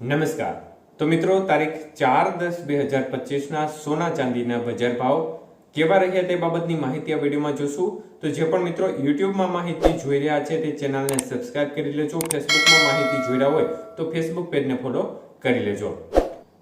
નમસ્કાર. તો મિત્રો, તારીખ ચાર દસ બે હજાર પચીસના સોના ચાંદીના બજાર ભાવ કેવા રહ્યા તે બાબતની માહિતી આ વિડીયોમાં જોશું. તો જે પણ મિત્રો યુટ્યુબમાં માહિતી જોઈ રહ્યા છે તે ચેનલને સબસ્ક્રાઇબ કરી લેજો. ફેસબુકમાં માહિતી જોઈ રહ્યા હોય તો ફેસબુક પેજને ફોલો કરી લેજો.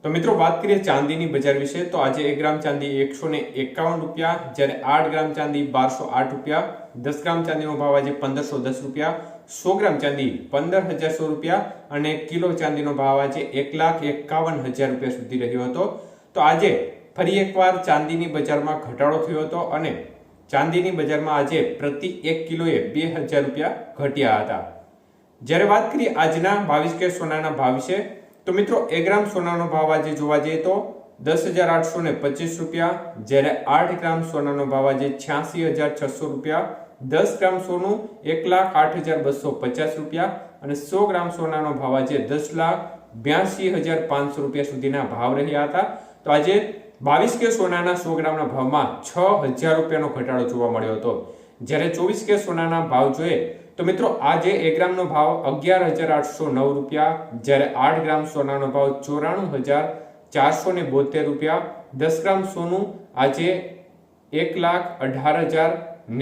તો મિત્રો, વાત કરીએ ચાંદીની બજાર વિશે. તો આજે એક ગ્રામ ચાંદી એકસો ને એકાવન રૂપિયા, જ્યારે આઠ ગ્રામ ચાંદી બારસો આઠ રૂપિયા, દસ ગ્રામ ચાંદીનો ભાવ આજે પંદરસો દસ રૂપિયા, સો ગ્રામ ચાંદી પંદર હજાર સો રૂપિયા, અને કિલો ચાંદીનો ભાવ આજે એક લાખ એકાવન હજાર રૂપિયા સુધી રહ્યો હતો. તો આજે ફરી એકવાર ચાંદીની બજારમાં ઘટાડો થયો હતો અને ચાંદીની બજારમાં આજે પ્રતિ એક કિલોએ બે હજાર રૂપિયા ઘટ્યા હતા. જ્યારે વાત કરીએ આજના બાવીસ કે સોનાના ભાવ વિશે તો મિત્રો, એક ગ્રામ સોનાનો ભાવ આજે જોવા જઈએ તો દસ હજાર આઠસો ને પચીસ રૂપિયા, જ્યારે આઠ ગ્રામ સોનાનો ભાવ આજે છ્યાસી હજાર છસો રૂપિયા, દસ ગ્રામ સોનું એક લાખ આઠ હજાર બસો પચાસ રૂપિયા અને સો ગ્રામ સોનાનો ભાવ આજે દસ લાખ બ્યાસી હજાર પાંચસો રૂપિયા સુધીના ભાવ રહ્યા હતા. તો આજે બાવીસ કે સોનાના સો ગ્રામના ભાવમાં છ હજાર રૂપિયાનો ઘટાડો જોવા મળ્યો હતો. જ્યારે ચોવીસ કે સોનાના ભાવ જોઈએ તો મિત્રો, આજે એક ગ્રામનો ભાવ અગિયાર હજાર આઠસો નવ રૂપિયા, જ્યારે આઠ ગ્રામ સોનાનો ભાવ ચોરાણું હજાર ચારસો ને બોતેર રૂપિયા, દસ ગ્રામ સોનું આજે એક લાખ અઢાર હજાર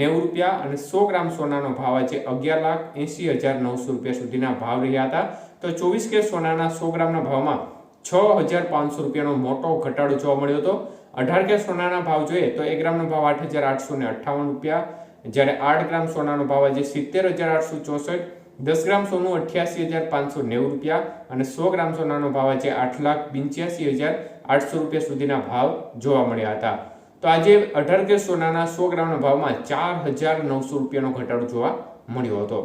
નેવું રૂપિયા અને સો ગ્રામ સોનાનો ભાવ આજે અગિયાર લાખ એંસી હજાર નવસો રૂપિયા સુધીના ભાવ રહ્યા હતા. તો ચોવીસ કે સોનાના સો ગ્રામના ભાવમાં છ હજાર પાંચસો રૂપિયાનો મોટો ઘટાડો જોવા મળ્યો હતો. અઢાર કે સોનાના ભાવ જોઈએ તો એક ગ્રામનો ભાવ આઠ હજાર આઠસો ને અઠ્ઠાવન રૂપિયા જ્યારે આઠ ગ્રામ સોનાનો ભાવ આજે સિત્તેર હજાર આઠસો ચોસઠ, દસ ગ્રામ સોનું અઠ્યાસી હજાર પાંચસો નેવું રૂપિયા અને સો ગ્રામ સોનાનો ભાવ આજે આઠ લાખ પંચ્યાસી હજાર આઠસો રૂપિયા સુધીના ભાવ જોવા મળ્યા હતા. તો આજે અઢાર કે સોનાના સો ગ્રામના ભાવમાં ચાર હજાર નવસો રૂપિયાનો ઘટાડો જોવા મળ્યો હતો.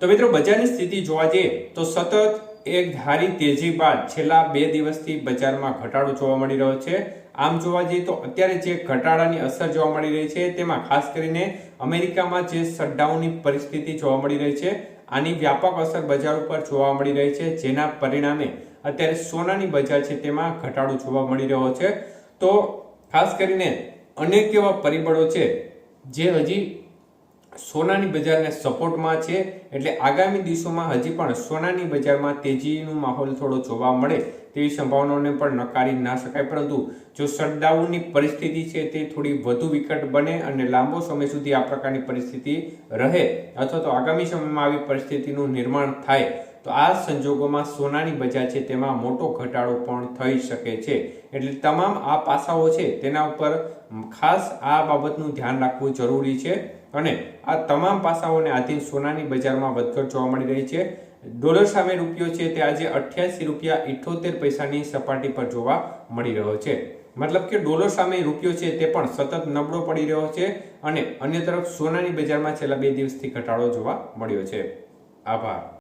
તો મિત્રો, બજારની સ્થિતિ જોવા જઈએ તો સતત એક ધારી તેજી બાદ છેલ્લા બે દિવસથી બજારમાં ઘટાડો જોવા મળી રહ્યો છે. આમ જોવા જઈએ તો અત્યારે જે ઘટાડાની અસર જોવા મળી રહી છે, તેમાં ખાસ કરીને અમેરિકામાં જે શટડાઉનની પરિસ્થિતિ જોવા મળી રહી છે, આની વ્યાપક અસર બજાર ઉપર જોવા મળી રહી છે, જેના પરિણામે અત્યારે સોનાની બજાર છે તેમાં ઘટાડો જોવા મળી રહ્યો છે. તો ખાસ કરીને અનેક એવા પરિબળો છે, જે હજી સોનાની બજારને સપોર્ટમાં છે. એટલે આગામી દિવસોમાં હજી પણ સોનાની બજારમાં તેજીનું માહોલ થોડો જોવા મળે તેવી સંભાવનાઓને પણ નકારી ના શકાય. પરંતુ જો શટડાઉનની પરિસ્થિતિ છે તે થોડી વધુ વિકટ બને અને લાંબો સમય સુધી આ પ્રકારની પરિસ્થિતિ રહે અથવા તો આગામી સમયમાં આવી પરિસ્થિતિનું નિર્માણ થાય, તો આ સંજોગોમાં સોનાની બજાર છે તેમાં મોટો ઘટાડો પણ થઈ શકે છે. એટલે તમામ આ પાસાઓ છે તેના ઉપર ખાસ આ બાબતનું ધ્યાન રાખવું જરૂરી છે. અને આ તમામ પાસાઓને આધીન સોનાની બજારમાં વધઘટ જોવા મળી રહી છે. ડોલર સામે રૂપિયો છે તે આજે અઠ્યાસી રૂપિયા ઇઠોતેર પૈસાની સપાટી પર જોવા મળી રહ્યો છે. મતલબ કે ડોલર સામે રૂપિયો છે તે પણ સતત નબળો પડી રહ્યો છે અને અન્ય તરફ સોનાની બજારમાં છેલ્લા બે દિવસથી ઘટાડો જોવા મળ્યો છે. આભાર.